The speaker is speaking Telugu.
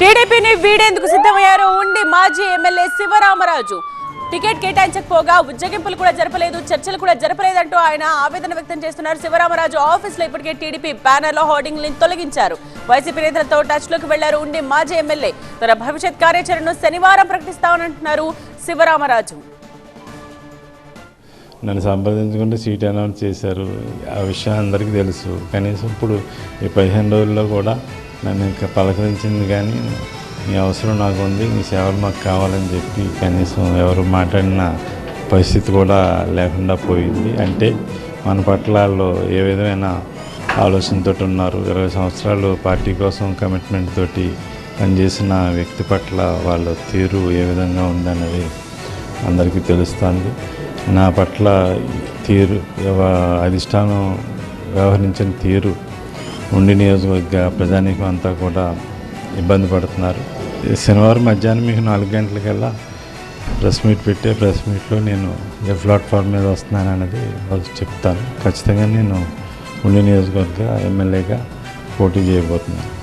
టీడీపీని వీడేందుకు సిద్ధమయ్యారు ఉండి మాజీ ఎమ్మెల్యే శివరామరాజు. టికెట్ కేటాయించకపోగా ఉజ్జగింపులు కూడా జరపలేదు చర్చలు కూడా జరపలేదంటూ ఆయన ఆవేదన వ్యక్తం చేస్తున్నారు. శివరామరాజు ఆఫీస్లో ఇప్పటికే టీడీపీ బ్యానర్లో లో తొలగించారు. వైసీపీ నేతలతో టచ్లోకి వెళ్ళారు ఉండి మాజీ ఎమ్మెల్యే. తన భవిష్యత్ కార్యాచరణను శనివారం ప్రకటిస్తామనంటున్నారు శివరామరాజు. నన్ను సంప్రదించకుండా సీట్ అనౌన్స్ చేశారు. ఆ విషయం అందరికీ తెలుసు. కనీసం ఇప్పుడు ఈ పదిహేను రోజుల్లో కూడా నన్ను ఇంకా పలకరించింది కానీ మీ అవసరం నాకు ఉంది మీ సేవలు మాకు కావాలని చెప్పి కనీసం ఎవరు మాట్లాడిన పరిస్థితి కూడా లేకుండా పోయింది. అంటే మన పట్ల ఏ విధమైన ఆలోచనతో ఉన్నారు? ఇరవై సంవత్సరాలు పార్టీ కోసం కమిట్మెంట్ తోటి పనిచేసిన వ్యక్తి పట్ల వాళ్ళ తీరు ఏ విధంగా ఉందన్నది అందరికీ తెలుస్తుంది. నా పట్ల తీరు అధిష్టానం వ్యవహరించిన తీరు ఉండి నియోజకవర్గ ప్రజానీకం అంతా కూడా ఇబ్బంది పడుతున్నారు. శనివారం మధ్యాహ్నం మీకు నాలుగు గంటలకల్లా ప్రెస్ మీట్ పెట్టే ప్రెస్ మీట్లో నేను ఏ ప్లాట్ఫామ్ మీద వస్తున్నాను అనేది వాళ్ళు చెప్తాను. ఖచ్చితంగా నేను ఉండి నియోజకవర్గ ఎమ్మెల్యేగా పోటీ చేయబోతున్నాను.